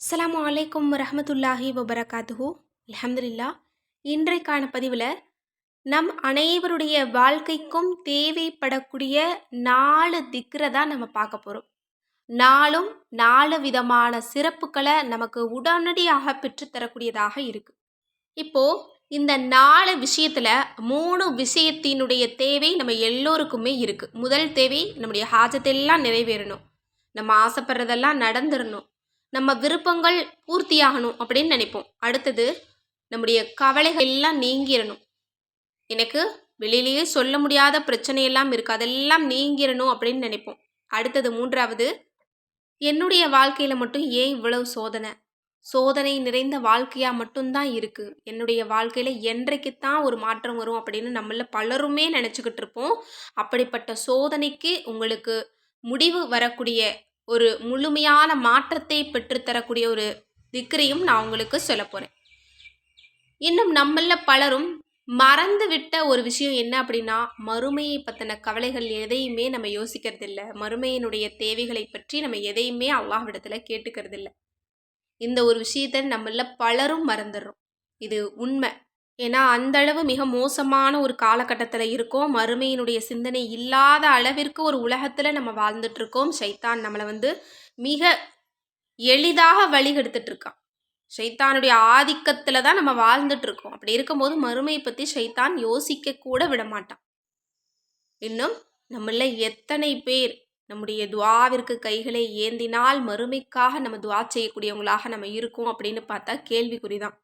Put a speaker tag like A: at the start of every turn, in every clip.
A: அஸ்லாம் அலைக்கும் வரஹமத்துல்லாஹி வபரகாத்துஹு. அலமதுல்லா இன்றைக்கான பதிவில் நம் அனைவருடைய வாழ்க்கைக்கும் தேவைப்படக்கூடிய நாலு திக்ரை தான் நம்ம பார்க்க போகிறோம் நாளும் நாலு விதமான சிறப்புகளை நமக்கு உடனடியாக பெற்றுத்தரக்கூடியதாக இருக்குது இப்போது இந்த நாலு விஷயத்தில் மூணு விஷயத்தினுடைய தேவை நம்ம எல்லோருக்குமே இருக்குது முதல் தேவை நம்முடைய ஹாஜத்தெல்லாம் நிறைவேறணும். நம்ம ஆசைப்படுறதெல்லாம் நடந்துடணும். நம்ம விருப்பங்கள் பூர்த்தியாகணும் அப்படின்னு நினைப்போம். அடுத்தது நம்முடைய கவலைகள் எல்லாம் நீங்கிடணும் எனக்கு வெளியிலேயே சொல்ல முடியாத பிரச்சனையெல்லாம் இருக்குது அதெல்லாம் நீங்கிடணும் அப்படின்னு நினைப்போம். அடுத்தது மூன்றாவது என்னுடைய வாழ்க்கையில் மட்டும் ஏன் இவ்வளவு சோதனை? சோதனை நிறைந்த வாழ்க்கையாக மட்டும்தான் இருக்குது என்னுடைய வாழ்க்கையில் என்றைக்குத்தான் ஒரு மாற்றம் வரும் அப்படின்னு நம்மள பலருமே நினச்சிக்கிட்டு இருப்போம். அப்படிப்பட்ட சோதனைக்கு உங்களுக்கு முடிவு வரக்கூடிய ஒரு முழுமையான மாற்றத்தை பெற்றுத்தரக்கூடிய ஒரு திக்ரையும் நான் உங்களுக்கு சொல்ல போகிறேன் இன்னும் நம்மள பலரும் மறந்து விட்ட ஒரு விஷயம் என்ன அப்படின்னா மறுமையை பற்றின கவலைகள் எதையுமே நம்ம யோசிக்கிறது இல்லை மறுமையினுடைய தேவைகளை பற்றி நம்ம எதையுமே அல்லாஹ்விடத்தில் கேட்டுக்கிறது இல்லை இந்த ஒரு விஷயத்தை நம்மள பலரும் மறந்துடுறோம். இது உண்மை. ஏன்னா அந்த அளவு மிக மோசமான ஒரு காலகட்டத்தில் இருக்கோம். மறுமையினுடைய சிந்தனை இல்லாத அளவிற்கு ஒரு உலகத்தில் நம்ம வாழ்ந்துட்டுருக்கோம் சைத்தான் நம்மளை வந்து மிக எளிதாக வழிகெடுத்துட்டு இருக்கான் ஷைத்தானுடைய ஆதிக்கத்தில் தான் நம்ம வாழ்ந்துட்டுருக்கோம் அப்படி இருக்கும்போது மறுமையை பற்றி சைத்தான் யோசிக்க கூட விட மாட்டான் இன்னும் நம்மள எத்தனை பேர் நம்முடைய துவாவிற்கு கைகளை ஏந்தினால் மறுமைக்காக நம்ம துவா செய்யக்கூடியவங்களாக நம்ம இருக்கோம் அப்படின்னு பார்த்தா கேள்விக்குறி தான்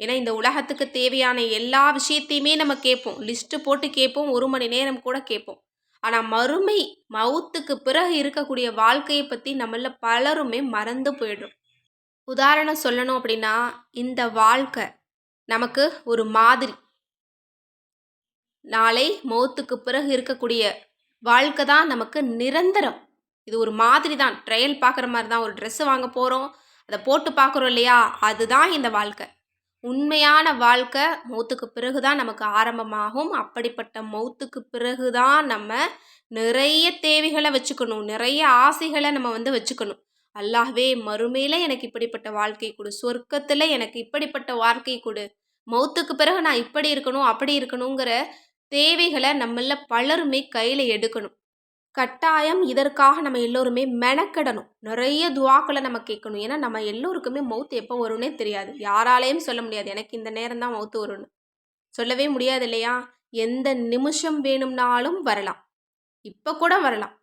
A: ஏன்னா இந்த உலகத்துக்கு தேவையான எல்லா விஷயத்தையுமே நம்ம கேட்போம். லிஸ்ட்டு போட்டு கேட்போம். ஒரு மணி நேரம் கூட கேட்போம். ஆனால் மறுமை மவுத்துக்கு பிறகு இருக்கக்கூடிய வாழ்க்கையை பற்றி நம்மள பலருமே மறந்து போயிடும் உதாரணம் சொல்லணும் அப்படின்னா இந்த வாழ்க்கை நமக்கு ஒரு மாதிரி. நாளை மௌத்துக்கு பிறகு இருக்கக்கூடிய வாழ்க்கை தான் நமக்கு நிரந்தரம். இது ஒரு மாதிரி தான். ட்ரையல் பார்க்குற மாதிரி தான். ஒரு ட்ரெஸ்ஸு வாங்க போகிறோம் அதை போட்டு பார்க்குறோம் இல்லையா? அதுதான் இந்த வாழ்க்கை. உண்மையான வாழ்க்கை மௌத்துக்கு பிறகு தான் நமக்கு ஆரம்பமாகும். அப்படிப்பட்ட மௌத்துக்கு பிறகு தான் நம்ம நிறைய தேவைகளை வச்சுக்கணும். நிறைய ஆசைகளை நம்ம வந்து வச்சுக்கணும். அல்லாஹ்வே மறுமையில் எனக்கு இப்படிப்பட்ட வாழ்க்கை கொடு. சொர்க்கத்தில் எனக்கு இப்படிப்பட்ட வாழ்க்கை கொடு. மௌத்துக்கு பிறகு நான் இப்படி இருக்கணும் அப்படி இருக்கணுங்கிற தேவைகளை நம்மள பலருமே கையில் எடுக்கணும். கட்டாயம் இதற்காக நம்ம எல்லோருமே மெனக்கெடணும். நிறைய துவாக்களை நம்ம கேட்கணும். ஏன்னா நம்ம எல்லோருக்குமே மவுத்து எப்போ வரும்னே தெரியாது. யாராலையும் சொல்ல முடியாது. எனக்கு இந்த நேரம் தான் மவுத்து வரும்னு. சொல்லவே முடியாது இல்லையா? எந்த நிமிஷம் வேணும்னாலும் வரலாம். இப்போ கூட வரலாம்.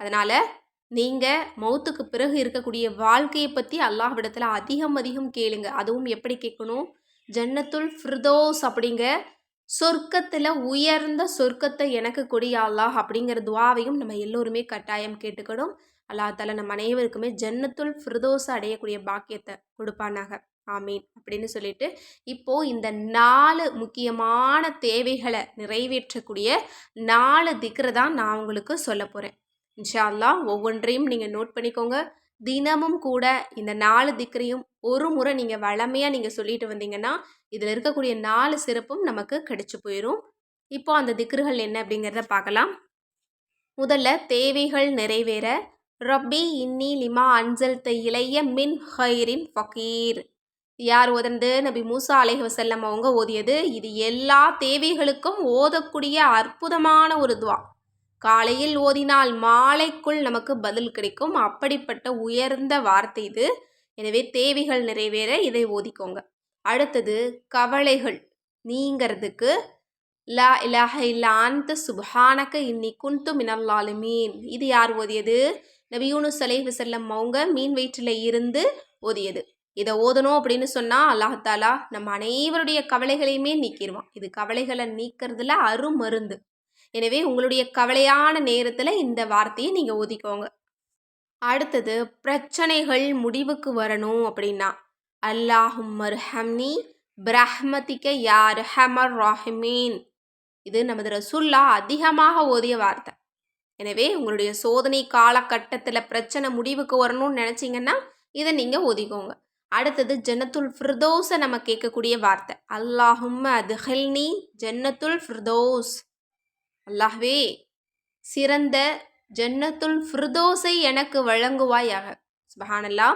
A: அதனால் நீங்கள் மௌத்துக்கு பிறகு இருக்கக்கூடிய வாழ்க்கையை பற்றி அல்லாஹ்விடத்தில் அதிகம் அதிகம் கேளுங்க. அதுவும் எப்படி கேட்கணும்? ஜன்னத்துல் ஃபிர்தோஸ் அப்படிங்க சொர்க்கத்தில் உயர்ந்த சொர்க்கத்தை எனக்கு கொடி அல்லாஹ் அப்படிங்கிற துவாவையும் நம்ம எல்லோருமே கட்டாயம் கேட்டுக்கணும். அல்லாஹ் தால நம்ம அனைவருக்குமே ஜன்னத்துள் ஃபிர்தோஸ் அடையக்கூடிய பாக்கியத்தை கொடுப்பானாக. ஆமீன். அப்படின்னு சொல்லிட்டு இப்போது இந்த நாலு முக்கியமான தேவைகளை நிறைவேற்றக்கூடிய நாலு திக்ரை தான் நான் உங்களுக்கு சொல்ல போகிறேன் இன்ஷா அல்லாஹ் ஒவ்வொன்றையும் நீங்கள் நோட் பண்ணிக்கோங்க. தினமும் கூட இந்த நாலு திக்கரையும் ஒரு முறை நீங்கள் வளமையாக நீங்கள் சொல்லிட்டு வந்தீங்கன்னா இதில் இருக்கக்கூடிய நாலு சிறப்பும் நமக்கு கிடைச்சி போயிடும் இப்போ அந்த திக்ருகள் என்ன அப்படிங்கிறத பார்க்கலாம். முதல்ல தேவைகள் நிறைவேற. ரப்பி இன்னி லிமா அன்சல் இளைய மின் ஹைரின் ஃபகீர். யார் ஓதுனது? நபி மூசா அலேஹ் வசல்லம் அவங்க ஓதியது. இது எல்லா தேவைகளுக்கும் ஓதக்கூடிய அற்புதமான ஒரு துவா. காலையில் ஓதினால் மாலைக்குள் நமக்கு பதில் கிடைக்கும். அப்படிப்பட்ட உயர்ந்த வார்த்தை இது. எனவே தேவைகள் நிறைவேற இதை ஓதிக்கோங்க. அடுத்தது கவலைகள் நீங்கிறதுக்கு லா இலாஹ இல்லா அந்த சுபஹானக்க இன்னி குந்து மினல்லாலுமீன் இது யார் ஓதியது? நபியூனு சலேஹ் செல்லம் அவங்க மீன் வயிற்றில் இருந்து ஓதியது. இதை ஓதணும் அப்படின்னு சொன்னால் அல்லாஹாலா நம்ம அனைவருடைய கவலைகளையுமே நீக்கிடுவான் இது கவலைகளை நீக்கிறதுல அருமருந்து. எனவே உங்களுடைய கவலையான நேரத்தில் இந்த வார்த்தையை நீங்கள் ஒதுக்கோங்க. அடுத்தது பிரச்சனைகள் முடிவுக்கு வரணும் அப்படின்னா அல்லாஹும் மர்ஹம்னி பிரஹ்மதிக்க யார் ஹமர் ராஹிமீன். இது நமது ரசுல்லா அதிகமாக ஓதிய வார்த்தை. எனவே உங்களுடைய சோதனை காலகட்டத்தில் பிரச்சனை முடிவுக்கு வரணும்னு நினச்சிங்கன்னா இதை நீங்கள் ஒதுக்கோங்க. அடுத்தது ஜன்னத்துல் ஃபிர்தோஸை நம்ம கேட்கக்கூடிய வார்த்தை. அல்லாஹும் அதுஹல்னி ஜன்னத்துல் ஃபிர்தோஸ். அல்லாஹ்வே சிறந்த ஜன்னத்துல் ஃபிர்தோஸை எனக்கு வழங்குவாயாக. சுபஹானல்லா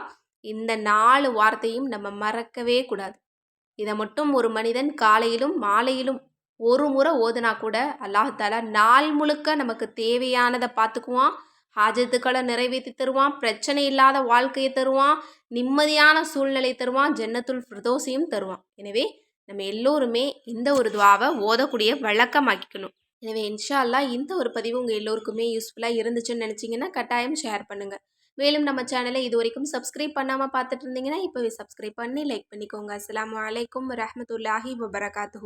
A: இந்த நாலு வார்த்தையும் நம்ம மறக்கவே கூடாது. இதை மட்டும் ஒரு மனிதன் காலையிலும் மாலையிலும் ஒரு முறை ஓதுனா கூட அல்லாஹாலா நாள் முழுக்க நமக்கு தேவையானதை பார்த்துக்குவான். ஹாஜத்துக்களை நிறைவேற்றி தருவான். பிரச்சனை இல்லாத வாழ்க்கையை தருவான். நிம்மதியான சூழ்நிலை தருவான். ஜன்னத்துல் ஃபிர்தோசையும் தருவான். எனவே நம்ம எல்லோருமே இந்த ஒரு துவாவை ஓதக்கூடிய வழக்கமாக்கிக்கணும். எனவே இன்ஷால்லா இந்த ஒரு பதிவு உங்கள் எல்லோருக்குமே யூஸ்ஃபுல்லாக இருந்துச்சுன்னு நினச்சிங்கன்னா கட்டாயம் ஷேர் பண்ணுங்கள் மேலும் நம்ம சேனலை இது வரைக்கும் சப்ஸ்கிரைப் பண்ணாமல் பார்த்துட்டு இருந்தீங்கன்னா இப்போவே சப்ஸ்கிரைப் பண்ணி லைக் பண்ணிக்கோங்க. அஸ்லாம் அலைக்கும் வரமத்துல்லாஹி வபரகாத்து